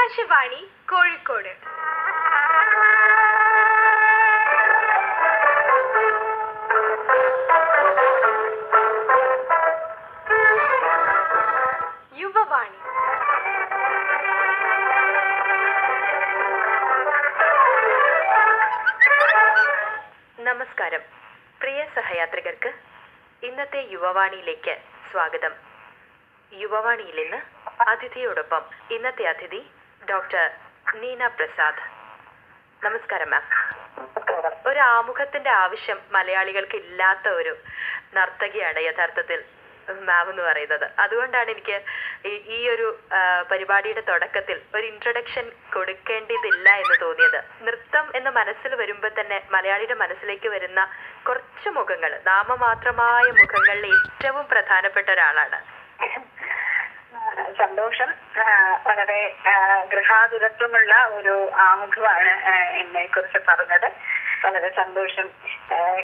ആകാശവാണി കോഴിക്കോട്. യുവവാണി. നമസ്കാരം. പ്രിയ സഹയാത്രികർക്ക് ഇന്നത്തെ യുവവാണിയിലേക്ക് സ്വാഗതം. യുവവാണിയിൽ ഇന്ന് അതിഥിയോടൊപ്പം ഇന്നത്തെ അതിഥി ഡോക്ടർ നീന പ്രസാദ്. നമസ്കാരം മാം ഒരു ആമുഖത്തിന്റെ ആവശ്യം മലയാളികൾക്ക് ഇല്ലാത്ത ഒരു നർത്തകിയാണ് യഥാർത്ഥത്തിൽ മാം എന്ന് പറയുന്നത്. അതുകൊണ്ടാണ് എനിക്ക് ഈ- ഒരു പരിപാടിയുടെ തുടക്കത്തിൽ ഒരു ഇൻട്രൊഡക്ഷൻ കൊടുക്കേണ്ടതില്ല എന്ന് തോന്നിയത്. നൃത്തം എന്ന് മനസ്സിൽ വരുമ്പോൾ തന്നെ മലയാളിയുടെ മനസ്സിലേക്ക് വരുന്ന കുറച്ച് മുഖങ്ങൾ നാമമാത്രമായ മുഖങ്ങളിൽ ഏറ്റവും പ്രധാനപ്പെട്ട ഒരാളാണ്. സന്തോഷം വളരെ ഗൃഹാതുരത്വമുള്ള ഒരു ആമുഖമാണ് എന്നെ കുറിച്ച് പറഞ്ഞത്. വളരെ സന്തോഷം